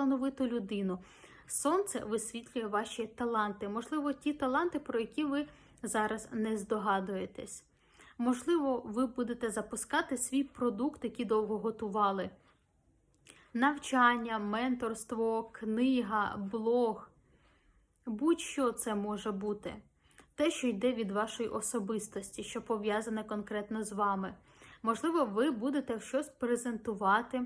талановиту людину. Сонце висвітлює ваші таланти, можливо, ті таланти, про які ви зараз не здогадуєтесь. Можливо, ви будете запускати свій продукт, який довго готували. Навчання, менторство, книга, блог. Будь-що це може бути. Те, що йде від вашої особистості, що пов'язане конкретно з вами. Можливо, ви будете щось презентувати,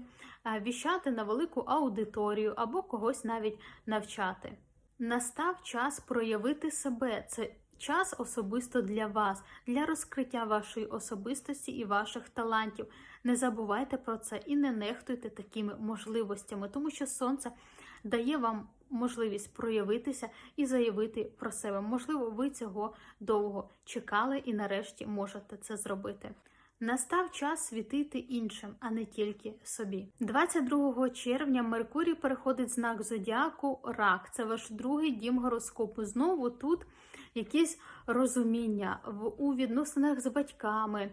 е, віщати на велику аудиторію або когось навіть навчати. Настав час проявити себе. Це час особисто для вас, для розкриття вашої особистості і ваших талантів. Не забувайте про це і не нехтуйте такими можливостями, тому що сонце дає вам можливість проявитися і заявити про себе. Можливо, ви цього довго чекали і нарешті можете це зробити. Настав час світити іншим, а не тільки собі. 22 червня Меркурій переходить знак зодіаку Рак. Це ваш другий дім гороскопу. Знову тут якісь розуміння у відносинах з батьками,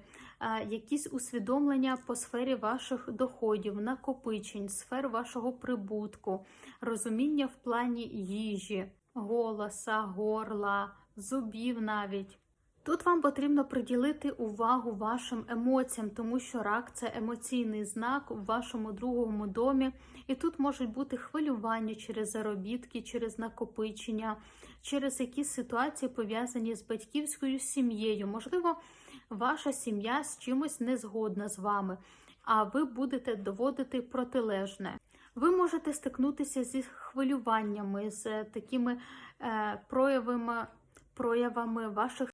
якісь усвідомлення по сфері ваших доходів, накопичень, сфер вашого прибутку, розуміння в плані їжі, голоса, горла, зубів навіть. Тут вам потрібно приділити увагу вашим емоціям, тому що рак це емоційний знак у вашому другому домі, і тут можуть бути хвилювання через заробітки, через накопичення, через якісь ситуації пов'язані з батьківською сім'єю. Можливо, ваша сім'я з чимось не згодна з вами, а ви будете доводити протилежне. Ви можете стикнутися зі хвилюваннями, з такими е, проявами, проявами ваших